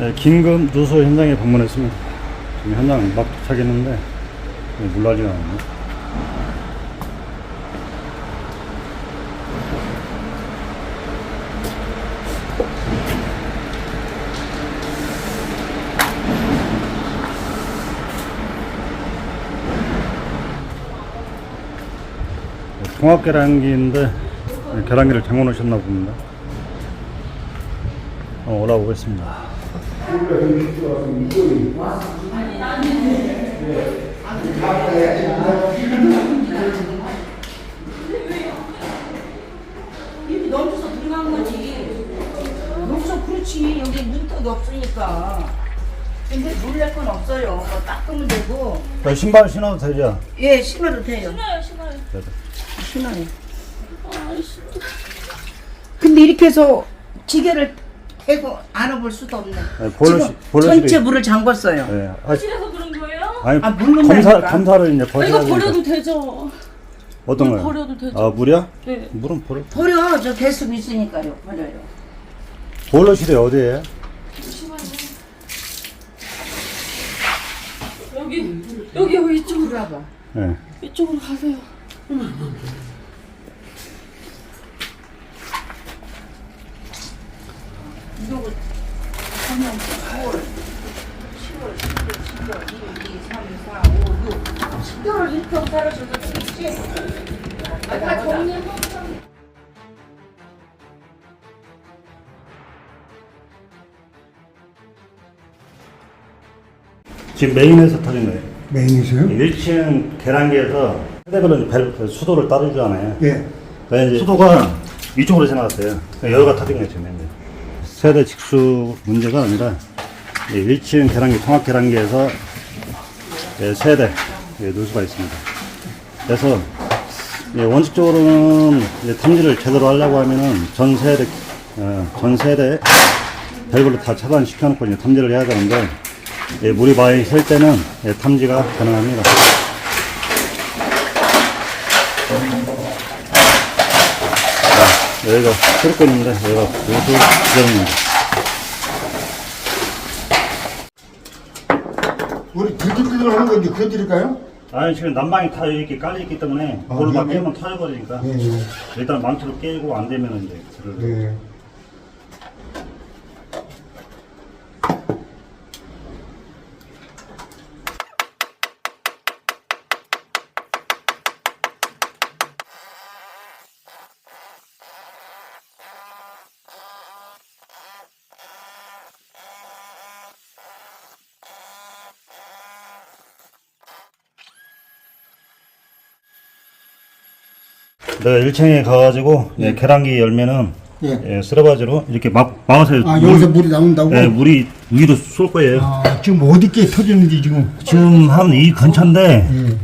네, 긴급 누수 현장에 방문했습니다. 지금 현장 막 도착했는데 네, 물난리가 나네. 네, 통합 계란기인데 네, 계란기를 잘못 놓으셨나 봅니다. 어, 올라오겠습니다. 이렇게 넘쳐서 들어간 거지. 넘쳐 그렇지. 여기 문턱이 없으니까. 근데 놀랄 건 없어요. 뭐 닦으면 되고. 자, 신발 신어도 되죠? 예, 신어도 돼요. 신어요, 신어요. 신어요. 근데 이렇게 해서 지게를 대고 안아볼 수도 없네. 네, 보일러 지금 시- 보일러 전체 실이- 물을 잠궜어요. 네. 아, 실에서 그런 거예요? 아니, 아, 물론 검사, 말이니까. 검사를 이제 아, 이거 되니까. 버려도 되죠? 어떤 물 거요? 버려도 되죠? 아, 물이야? 네. 물은 버려. 버려. 저 배수구 있으니까요. 버려요. 보일러실이 어디에요? 여기, 여기, 여기 이쪽으로. 들어봐. 네. 이쪽으로 가세요. 이거 하면 9월, 10월, 11월, 12월, 1, 2, 3, 4, 5, 6. 10개월 이렇게 살아줘도 되겠지? 아, 다 정리하고. 지금 메인에서 터진 거예요. 메인이세요? 1층 계란기에서 벨- 그 수도를 따르잖아요. 예. 그러니까 이제 수도가 위쪽으로 지나갔어요. 그러니까 여기가 터진 거예요, 지금. 세대 직수 문제가 아니라 1층 계란기, 통합 계란기에서 예, 세대 예, 누수가 있습니다. 그래서 예, 원칙적으로는 탐지를 제대로 하려고 하면은 전 세대, 어, 전 세대 밸브를 다 차단시켜 놓고 이제 탐지를 해야 되는데 예, 물이 많이 셀 때는 예, 탐지가 가능합니다. 자, 여기가 수도권인데 여기가 보수 지점입니다. 우리 들들들 하는 거 이제 그려드릴까요? 아니 지금 난방이 다 이렇게 깔려 있기 때문에 아, 그걸 막 예, 예. 깨면 터져버리니까 예, 예. 일단 망치로 깨고 안 되면 이제 불을 예. 내가 1층에 가가지고 예, 계란기 열면은 예. 예, 쓰레바지로 이렇게 막 막아서 아, 물- 여기서 물이 나온다고? 예, 물이 위로 쏠 거예요. 아, 지금 어디께 터졌는지 지금. 지금 한 이 근처인데 예.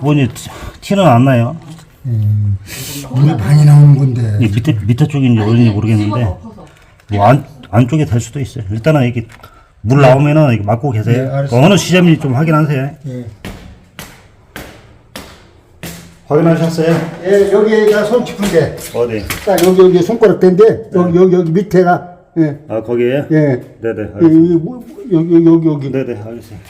뭐니 티는 안 나요. 물이 많이 나오는 건데. 이 밑에 밑에 쪽인지 어딘지 모르겠는데 뭐 안 안쪽에 될 수도 있어요. 일단은 이렇게 물 나오면은 이렇게 막고 계세요. 네, 알았어요. 어느 시점인지 좀 확인하세요. 예. 확인하셨어요? 예, 여기가 손 짚은 데. 어디? 딱 여기, 여기 손가락 대인데, 여기, 여기, 여기 밑에가. 예. 아 거기에요? 예. 네네 여기, 알겠습니다. 뭐, 뭐, 여기, 여기, 여기, 여기. 네네 알겠습니다.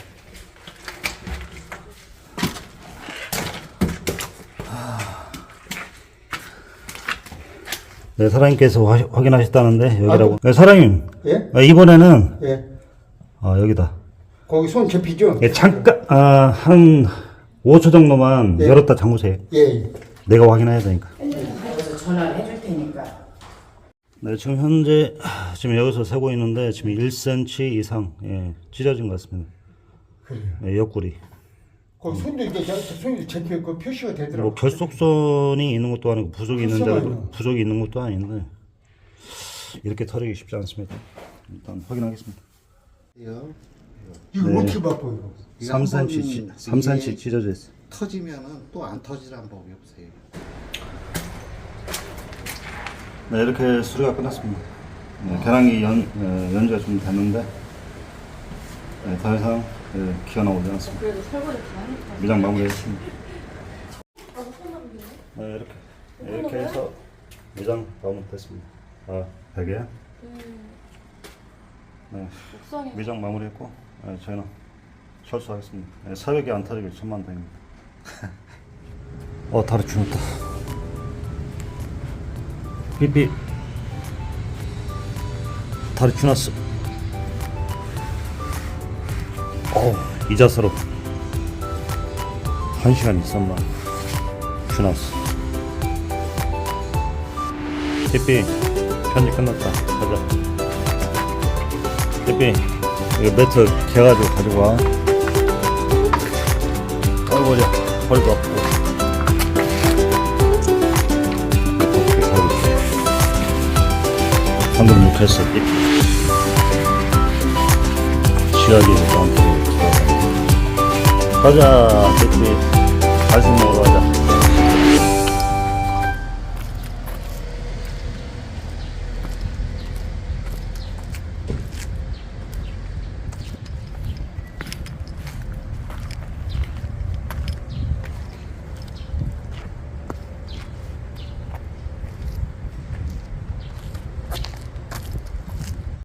네 사장님께서 화- 확인하셨다는데 여기라고. 네 사장님. 예? 아, 이번에는 예. 아 여기다. 거기 손 접히죠? 예, 잠깐 아한 5초 정도만 예. 열었다 잠그세요. 예. 예. 내가 확인해야 되니까. 그래서 전화를 해줄 테니까. 네, 지금 현재 하, 지금 여기서 세고 있는데 지금 1cm 이상 예, 찢어진 것 같습니다. 그래요. 예, 옆구리. 거기 손도 이제 저- 저 손이 접혀 그 표시가 되더라고. 뭐 결속선이 있는 것도 아니고 부속이 있는 자. 부속이 있는 것도 아닌데 이렇게 털리기 쉽지 않습니다. 일단 확인하겠습니다. 이거 네. 어떻게 바꿔요? 이거 한 3cm, 번 ci- 3cm 이게 찢어져 있어. 터지면은 또 안 터지라는 법이 없어요. 네, 이렇게 수리가 끝났습니다. 네, 계량기 연 어, 연지가 좀 됐는데 네, 더 이상 예, 기가 나오지 않습니다. 그래도 설거지 다 하니까. 미장 마무리했습니다. 네, 이렇게 네, 이렇게 해서 미장 마무리됐습니다. 아, 베개. 네, 옥상에 위장 마무리했고 네, 저희는 철수하겠습니다. 네, 사역이 안 터지길 천만 다행입니다. 어 다리 주었다. 삐삐 다리 주났어. 어우 이 자세로 한 시간 있었나 주났어. 삐삐 편집 끝났다. 가자. 삐삐 이거 매트 개가지고 가지고 와 어떻게 살고 있어 방금 삐삐 지하기에서 나한테 가자 삐삐 간식 먹으러 가자